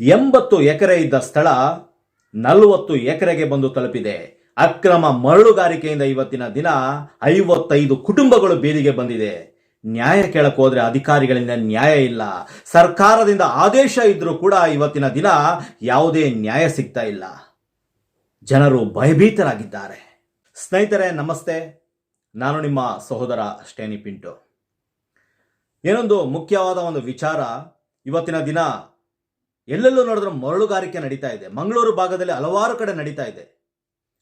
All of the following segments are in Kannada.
ಎಂಬತ್ತು ಎಕರೆ ಇದ್ದ ಸ್ಥಳ ನಲವತ್ತು ಎಕರೆಗೆ ಬಂದು ತಲುಪಿದೆ. ಅಕ್ರಮ ಮರಳುಗಾರಿಕೆಯಿಂದ ಇವತ್ತಿನ ದಿನ ಐವತ್ತೈದು ಕುಟುಂಬಗಳು ಬೀದಿಗೆ ಬಂದಿದೆ. ನ್ಯಾಯ ಕೇಳಕ್ ಹೋದ್ರೆ ಅಧಿಕಾರಿಗಳಿಂದ ನ್ಯಾಯ ಇಲ್ಲ. ಸರ್ಕಾರದಿಂದ ಆದೇಶ ಇದ್ರೂ ಕೂಡ ಇವತ್ತಿನ ದಿನ ಯಾವುದೇ ನ್ಯಾಯ ಸಿಗ್ತಾ ಇಲ್ಲ. ಜನರು ಭಯಭೀತರಾಗಿದ್ದಾರೆ. ಸ್ನೇಹಿತರೆ, ನಮಸ್ತೆ. ನಾನು ನಿಮ್ಮ ಸಹೋದರ ಸ್ಟೇನಿ ಪಿಂಟು. ಏನೊಂದು ಮುಖ್ಯವಾದ ಒಂದು ವಿಚಾರ ಇವತ್ತಿನ ದಿನ ಎಲ್ಲೆಲ್ಲೂ ನೋಡಿದ್ರೆ ಮರಳುಗಾರಿಕೆ ನಡೀತಾ ಇದೆ. ಮಂಗಳೂರು ಭಾಗದಲ್ಲಿ ಹಲವಾರು ಕಡೆ ನಡೀತಾ ಇದೆ.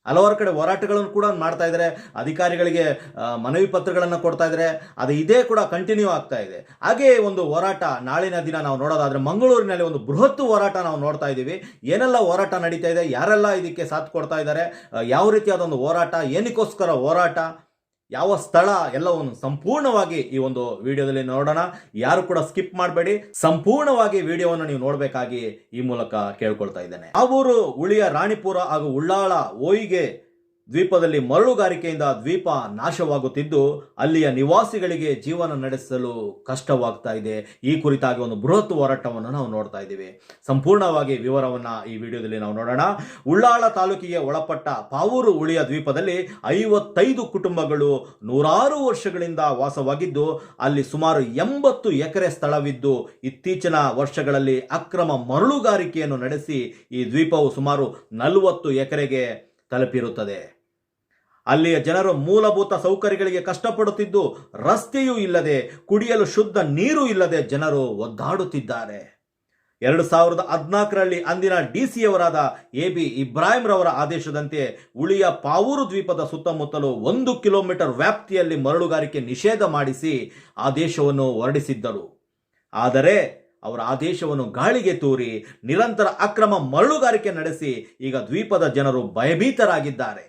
ಹಲವಾರು ಕಡೆ ಹೋರಾಟಗಳನ್ನು ಕೂಡ ಮಾಡ್ತಾ ಇದ್ದಾರೆ. ಅಧಿಕಾರಿಗಳಿಗೆ ಮನವಿ ಪತ್ರಗಳನ್ನು ಕೊಡ್ತಾ ಇದ್ದಾರೆ. ಅದು ಇದೇ ಕೂಡ ಕಂಟಿನ್ಯೂ ಆಗ್ತಾ ಇದೆ. ಹಾಗೆ ಒಂದು ಹೋರಾಟ ನಾಳಿನ ದಿನ ನಾವು ನೋಡೋದಾದ್ರೆ ಮಂಗಳೂರಿನಲ್ಲಿ ಒಂದು ಬೃಹತ್ ಹೋರಾಟ ನಾವು ನೋಡ್ತಾ ಇದ್ದೀವಿ. ಏನೆಲ್ಲ ಹೋರಾಟ ನಡೀತಾ ಇದೆ? ಯಾರೆಲ್ಲ ಇದಕ್ಕೆ ಸಾಥ್ ಕೊಡ್ತಾ ಇದ್ದಾರೆ? ಯಾವ ರೀತಿಯಾದ ಒಂದು ಹೋರಾಟ? ಏನಕ್ಕೋಸ್ಕರ ಹೋರಾಟ? ಯಾವ ಸ್ಥಳ ಎಲ್ಲವನ್ನು ಸಂಪೂರ್ಣವಾಗಿ ಈ ಒಂದು ವಿಡಿಯೋದಲ್ಲಿ ನೋಡೋಣ. ಯಾರು ಕೂಡ ಸ್ಕಿಪ್ ಮಾಡಬೇಡಿ. ಸಂಪೂರ್ಣವಾಗಿ ವಿಡಿಯೋವನ್ನು ನೀವು ನೋಡಬೇಕಾಗಿ ಈ ಮೂಲಕ ಕೇಳ್ಕೊಳ್ತಾ ಇದ್ದೇನೆ. ಆ ಊರು ಉಳಿಯ, ರಾಣಿಪುರ ಹಾಗೂ ಉಳ್ಳಾಳ, ಓಯಿಗೆ ದ್ವೀಪದಲ್ಲಿ ಮರಳುಗಾರಿಕೆಯಿಂದ ದ್ವೀಪ ನಾಶವಾಗುತ್ತಿದ್ದು, ಅಲ್ಲಿಯ ನಿವಾಸಿಗಳಿಗೆ ಜೀವನ ನಡೆಸಲು ಕಷ್ಟವಾಗ್ತಾ ಇದೆ. ಈ ಕುರಿತಾಗಿ ಒಂದು ಬೃಹತ್ ಹೋರಾಟವನ್ನು ನಾವು ನೋಡ್ತಾ ಇದ್ದೀವಿ. ಸಂಪೂರ್ಣವಾಗಿ ವಿವರವನ್ನ ಈ ವಿಡಿಯೋದಲ್ಲಿ ನಾವು ನೋಡೋಣ. ಉಳ್ಳಾಳ ತಾಲೂಕಿಗೆ ಒಳಪಟ್ಟ ಪಾವೂರು ಉಳಿಯ ದ್ವೀಪದಲ್ಲಿ ಐವತ್ತೈದು ಕುಟುಂಬಗಳು ನೂರಾರು ವರ್ಷಗಳಿಂದ ವಾಸವಾಗಿದ್ದು, ಅಲ್ಲಿ ಸುಮಾರು ಎಂಬತ್ತು ಎಕರೆ ಸ್ಥಳವಿದ್ದು, ಇತ್ತೀಚಿನ ವರ್ಷಗಳಲ್ಲಿ ಅಕ್ರಮ ಮರಳುಗಾರಿಕೆಯನ್ನು ನಡೆಸಿ ಈ ದ್ವೀಪವು ಸುಮಾರು ನಲವತ್ತು ಎಕರೆಗೆ ತಲುಪಿರುತ್ತದೆ. ಅಲ್ಲಿಯ ಜನರು ಮೂಲಭೂತ ಸೌಕರ್ಯಗಳಿಗೆ ಕಷ್ಟಪಡುತ್ತಿದ್ದು ರಸ್ತೆಯೂ ಇಲ್ಲದೆ ಕುಡಿಯಲು ಶುದ್ಧ ನೀರು ಇಲ್ಲದೆ ಜನರು ಒದ್ದಾಡುತ್ತಿದ್ದಾರೆ. ಎರಡು ಸಾವಿರದ ಹದಿನಾಲ್ಕರಲ್ಲಿ ಅಂದಿನ ಡಿಸಿಯವರಾದ ಎ ಬಿ ಇಬ್ರಾಹಿಂ ರವರ ಆದೇಶದಂತೆ ಉಳಿಯ ಪಾವೂರು ದ್ವೀಪದ ಸುತ್ತಮುತ್ತಲು ಒಂದು ಕಿಲೋಮೀಟರ್ ವ್ಯಾಪ್ತಿಯಲ್ಲಿ ಮರಳುಗಾರಿಕೆ ನಿಷೇಧ ಮಾಡಿಸಿ ಆದೇಶವನ್ನು ಹೊರಡಿಸಿದ್ದರು. ಆದರೆ ಅವರ ಆದೇಶವನ್ನು ಗಾಳಿಗೆ ತೂರಿ ನಿರಂತರ ಅಕ್ರಮ ಮರಳುಗಾರಿಕೆ ನಡೆಸಿ ಈಗ ದ್ವೀಪದ ಜನರು ಭಯಭೀತರಾಗಿದ್ದಾರೆ.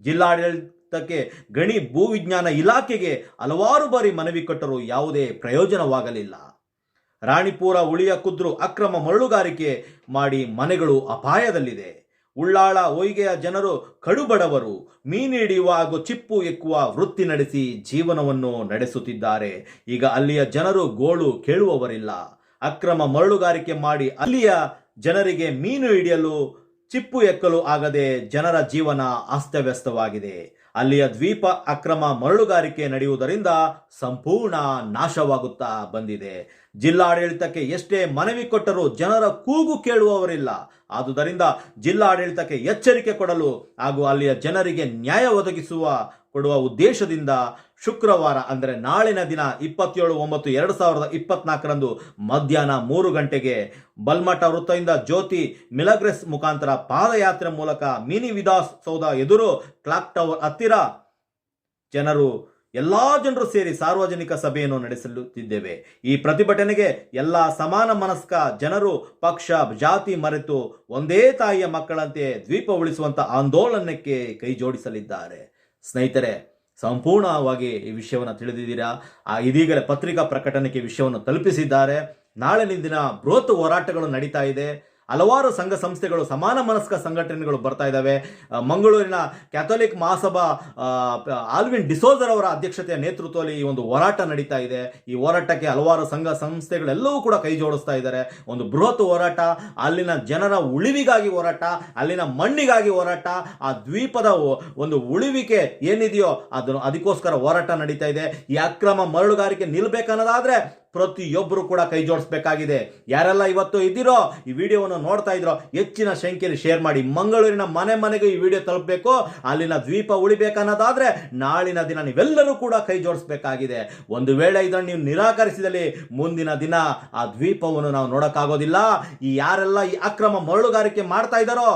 ಜಿಲ್ಲಾಡಳಿತಕ್ಕೆ ಗಣಿ ಭೂವಿಜ್ಞಾನ ಇಲಾಖೆಗೆ ಹಲವಾರು ಬಾರಿ ಮನವಿ ಕೊಟ್ಟರೂ ಯಾವುದೇ ಪ್ರಯೋಜನವಾಗಲಿಲ್ಲ. ರಾಣಿಪುರ ಉಳಿಯ ಕುದ್ರು ಅಕ್ರಮ ಮರಳುಗಾರಿಕೆ ಮಾಡಿ ಮನೆಗಳು ಅಪಾಯದಲ್ಲಿದೆ. ಉಳ್ಳಾಳ ಒಯ್ಗೆಯ ಜನರು ಕಡುಬಡವರು, ಮೀನು ಹಿಡಿಯುವ ಹಾಗೂ ಚಿಪ್ಪು ಎಕ್ಕುವ ವೃತ್ತಿ ನಡೆಸಿ ಜೀವನವನ್ನು ನಡೆಸುತ್ತಿದ್ದಾರೆ. ಈಗ ಅಲ್ಲಿಯ ಜನರು ಗೋಳು ಕೇಳುವವರಿಲ್ಲ. ಅಕ್ರಮ ಮರಳುಗಾರಿಕೆ ಮಾಡಿ ಅಲ್ಲಿಯ ಜನರಿಗೆ ಮೀನು ಹಿಡಿಯಲು ಚಿಪ್ಪು ಎಕ್ಕಲು ಆಗದೆ ಜನರ ಜೀವನ ಅಸ್ತವ್ಯಸ್ತವಾಗಿದೆ. ಅಲ್ಲಿಯ ದ್ವೀಪ ಅಕ್ರಮ ಮರಳುಗಾರಿಕೆ ನಡೆಯುವುದರಿಂದ ಸಂಪೂರ್ಣ ನಾಶವಾಗುತ್ತಾ ಬಂದಿದೆ. ಜಿಲ್ಲಾಡಳಿತಕ್ಕೆ ಎಷ್ಟೇ ಮನವಿ ಕೊಟ್ಟರೂ ಜನರ ಕೂಗು ಕೇಳುವವರಿಲ್ಲ. ಆದುದರಿಂದ ಜಿಲ್ಲಾಡಳಿತಕ್ಕೆ ಎಚ್ಚರಿಕೆ ಕೊಡಲು ಹಾಗೂ ಅಲ್ಲಿಯ ಜನರಿಗೆ ನ್ಯಾಯ ಒದಗಿಸುವ ಕೊಡುವ ಉದ್ದೇಶದಿಂದ ಶುಕ್ರವಾರ ಅಂದರೆ ನಾಳಿನ ದಿನ ಇಪ್ಪತ್ತೇಳು ಒಂಬತ್ತು ಎರಡು ಸಾವಿರದ ಇಪ್ಪತ್ನಾಲ್ಕರಂದು ಮಧ್ಯಾಹ್ನ ಮೂರು ಗಂಟೆಗೆ ಬಲ್ಮಠ ವೃತ್ತದಿಂದ ಜ್ಯೋತಿ ಮಿಲಗ್ರೆಸ್ ಮುಖಾಂತರ ಪಾದಯಾತ್ರೆ ಮೂಲಕ ಮಿನಿ ವಿದಾಸ್ ಸೌಧ ಎದುರು ಕ್ಲಾಕ್ ಟವರ್ ಹತ್ತಿರ ಜನರು, ಎಲ್ಲ ಜನರು ಸೇರಿ ಸಾರ್ವಜನಿಕ ಸಭೆಯನ್ನು ನಡೆಸಲುತ್ತಿದ್ದೇವೆ ಈ ಪ್ರತಿಭಟನೆಗೆ ಎಲ್ಲ ಸಮಾನ ಮನಸ್ಕ ಜನರು, ಪಕ್ಷ, ಜಾತಿ ಮರೆತು ಒಂದೇ ತಾಯಿಯ ಮಕ್ಕಳಂತೆ ದ್ವೀಪ ಉಳಿಸುವಂಥ ಆಂದೋಲನಕ್ಕೆ ಕೈಜೋಡಿಸಲಿದ್ದಾರೆ. ಸ್ನೇಹಿತರೆ ಸಂಪೂರ್ಣವಾಗಿ ಈ ವಿಷಯವನ್ನು ತಿಳಿದಿದ್ದೀರಾ? ಆ ಇದೀಗಲೇ ಪತ್ರಿಕಾ ಪ್ರಕಟಣೆಗೆ ವಿಷಯವನ್ನು ತಲುಪಿಸಿದ್ದಾರೆ. ನಾಳೆ ದಿನ ಬೃಹತ್ ಹೋರಾಟಗಳು ನಡೀತಾ ಇದೆ. ಹಲವಾರು ಸಂಘ ಸಂಸ್ಥೆಗಳು, ಸಮಾನ ಮನಸ್ಕ ಸಂಘಟನೆಗಳು ಬರ್ತಾ ಇದ್ದಾವೆ ಮಂಗಳೂರಿನ ಕ್ಯಾಥೋಲಿಕ್ ಮಹಾಸಭಾ ಆಲ್ವಿನ್ ಡಿಸೋಜರ್ ಅವರ ಅಧ್ಯಕ್ಷತೆಯ ನೇತೃತ್ವದಲ್ಲಿ ಈ ಒಂದು ಹೋರಾಟ ನಡೀತಾ ಇದೆ. ಈ ಹೋರಾಟಕ್ಕೆ ಹಲವಾರು ಸಂಘ ಸಂಸ್ಥೆಗಳೆಲ್ಲವೂ ಕೂಡ ಕೈ ಜೋಡಿಸ್ತಾ ಇದ್ದಾರೆ ಒಂದು ಬೃಹತ್ ಹೋರಾಟ, ಅಲ್ಲಿನ ಜನರ ಉಳಿವಿಗಾಗಿ ಹೋರಾಟ, ಅಲ್ಲಿನ ಮಣ್ಣಿಗಾಗಿ ಹೋರಾಟ, ಆ ದ್ವೀಪದ ಒಂದು ಉಳಿವಿಕೆ ಏನಿದೆಯೋ ಅದನ್ನು, ಅದಕ್ಕೋಸ್ಕರ ಹೋರಾಟ ನಡೀತಾ ಇದೆ. ಈ ಅಕ್ರಮ ಮರಳುಗಾರಿಕೆ ನಿಲ್ಬೇಕನ್ನೋದಾದ್ರೆ ಪ್ರತಿಯೊಬ್ಬರು ಕೂಡ ಕೈ ಜೋಡಿಸ್ಬೇಕಾಗಿದೆ. ಯಾರೆಲ್ಲ ಇವತ್ತು ಇದ್ದೀರೋ, ಈ ವಿಡಿಯೋವನ್ನು ನೋಡ್ತಾ ಇದ್ರೋ, ಹೆಚ್ಚಿನ ಸಂಖ್ಯೆಯಲ್ಲಿ ಶೇರ್ ಮಾಡಿ. ಮಂಗಳೂರಿನ ಮನೆ ಮನೆಗೆ ಈ ವಿಡಿಯೋ ತಲುಪಬೇಕು. ಅಲ್ಲಿನ ದ್ವೀಪ ಉಳಿಬೇಕನ್ನೋದಾದ್ರೆ, ನಾಳಿನ ದಿನ ನೀವೆಲ್ಲರೂ ಕೂಡ ಕೈ ಜೋಡಿಸ್ಬೇಕಾಗಿದೆ. ಒಂದು ವೇಳೆ ಇದನ್ನು ನೀವು ನಿರಾಕರಿಸಿದಲ್ಲಿ, ಮುಂದಿನ ದಿನ ಆ ದ್ವೀಪವನ್ನು ನಾವು ನೋಡೋಕ್ಕಾಗೋದಿಲ್ಲ. ಈ ಯಾರೆಲ್ಲ ಈ ಅಕ್ರಮ ಮರಳುಗಾರಿಕೆ ಮಾಡ್ತಾ ಇದ್ದಾರೋ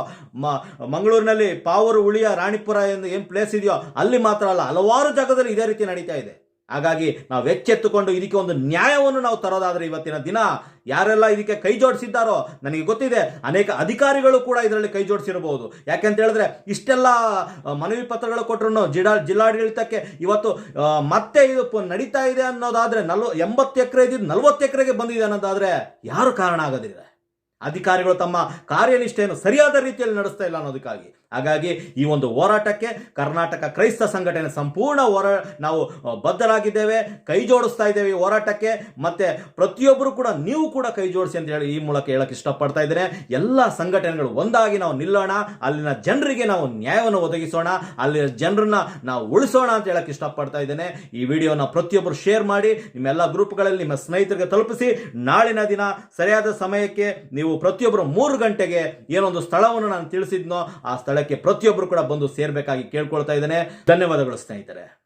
ಮಂಗಳೂರಿನಲ್ಲಿ ಪಾವೂರು ಉಳಿಯ ರಾಣಿಪುರ ಎಂದು ಏನು ಪ್ಲೇಸ್ ಇದೆಯೋ, ಅಲ್ಲಿ ಮಾತ್ರ ಅಲ್ಲ, ಹಲವಾರು ಜಾಗದಲ್ಲಿ ಇದೇ ರೀತಿ ನಡೀತಾ ಇದೆ. ಹಾಗಾಗಿ ನಾವು ಎಚ್ಚೆತ್ತುಕೊಂಡು ಇದಕ್ಕೆ ಒಂದು ನ್ಯಾಯವನ್ನು ನಾವು ತರೋದಾದರೆ ಇವತ್ತಿನ ದಿನ. ಯಾರೆಲ್ಲ ಇದಕ್ಕೆ ಕೈ ಜೋಡಿಸಿದ್ದಾರೋ, ನನಗೆ ಗೊತ್ತಿದೆ, ಅನೇಕ ಅಧಿಕಾರಿಗಳು ಕೂಡ ಇದರಲ್ಲಿ ಕೈ ಜೋಡಿಸಿರಬಹುದು. ಯಾಕೆಂತ ಹೇಳಿದ್ರೆ, ಇಷ್ಟೆಲ್ಲ ಮನವಿ ಪತ್ರಗಳು ಕೊಟ್ಟರು ಜಿಲ್ಲಾ ಜಿಲ್ಲಾಡಳಿತಕ್ಕೆ ಇವತ್ತು ಮತ್ತೆ ಇದು ನಡೀತಾ ಇದೆ ಅನ್ನೋದಾದ್ರೆ ನಲ್ವ, ಎಂಬತ್ತು ಎಕರೆ ಇದ್ದಿದ್ದು ನಲ್ವತ್ತು ಎಕರೆಗೆ ಬಂದಿದೆ ಅನ್ನೋದಾದ್ರೆ ಯಾರು ಕಾರಣ ಆಗೋದಿಲ್ಲ ಅಧಿಕಾರಿಗಳು ತಮ್ಮ ಕಾರ್ಯನಿಷ್ಠೆಯನ್ನು ಸರಿಯಾದ ರೀತಿಯಲ್ಲಿ ನಡೆಸ್ತಾ ಇಲ್ಲ ಅನ್ನೋದಕ್ಕಾಗಿ. ಹಾಗಾಗಿ ಈ ಒಂದು ಹೋರಾಟಕ್ಕೆ ಕರ್ನಾಟಕ ಕ್ರೈಸ್ತ ಸಂಘಟನೆ ಸಂಪೂರ್ಣ ಹೋರಾ, ನಾವು ಬದ್ಧರಾಗಿದ್ದೇವೆ, ಕೈ ಜೋಡಿಸ್ತಾ ಇದ್ದೇವೆ ಈ ಹೋರಾಟಕ್ಕೆ. ಮತ್ತೆ ಪ್ರತಿಯೊಬ್ಬರು ಕೂಡ ನೀವು ಕೂಡ ಕೈ ಜೋಡಿಸಿ ಅಂತ ಹೇಳಿ ಈ ಮೂಲಕ ಹೇಳಕ್ಕೆ ಇಷ್ಟಪಡ್ತಾ ಇದ್ದೇನೆ. ಎಲ್ಲ ಸಂಘಟನೆಗಳು ಒಂದಾಗಿ ನಾವು ನಿಲ್ಲೋಣ, ಅಲ್ಲಿನ ಜನರಿಗೆ ನಾವು ನ್ಯಾಯವನ್ನು ಒದಗಿಸೋಣ, ಅಲ್ಲಿನ ಜನರನ್ನ ನಾವು ಉಳಿಸೋಣ ಅಂತ ಹೇಳಕ್ ಇಷ್ಟಪಡ್ತಾ ಇದ್ದೇನೆ. ಈ ವಿಡಿಯೋನ ಪ್ರತಿಯೊಬ್ಬರು ಶೇರ್ ಮಾಡಿ, ನಿಮ್ಮೆಲ್ಲ ಗ್ರೂಪ್ಗಳಲ್ಲಿ ನಿಮ್ಮ ಸ್ನೇಹಿತರಿಗೆ ತಲುಪಿಸಿ. ನಾಳಿನ ದಿನ ಸರಿಯಾದ ಸಮಯಕ್ಕೆ ನೀವು ಪ್ರತಿಯೊಬ್ಬರು ಮೂರು ಗಂಟೆಗೆ ಏನೊಂದು ಸ್ಥಳವನ್ನು ನಾನು ತಿಳಿಸಿದ್ನೋ, ಆ ಸ್ಥಳಕ್ಕೆ ಪ್ರತಿಯೊಬ್ಬರು ಕೂಡ ಬಂದು ಸೇರ್ಬೇಕಾಗಿ ಕೇಳ್ಕೊಳ್ತಾ ಇದ್ದೇನೆ. ಧನ್ಯವಾದಗಳು ಸ್ನೇಹಿತರೆ.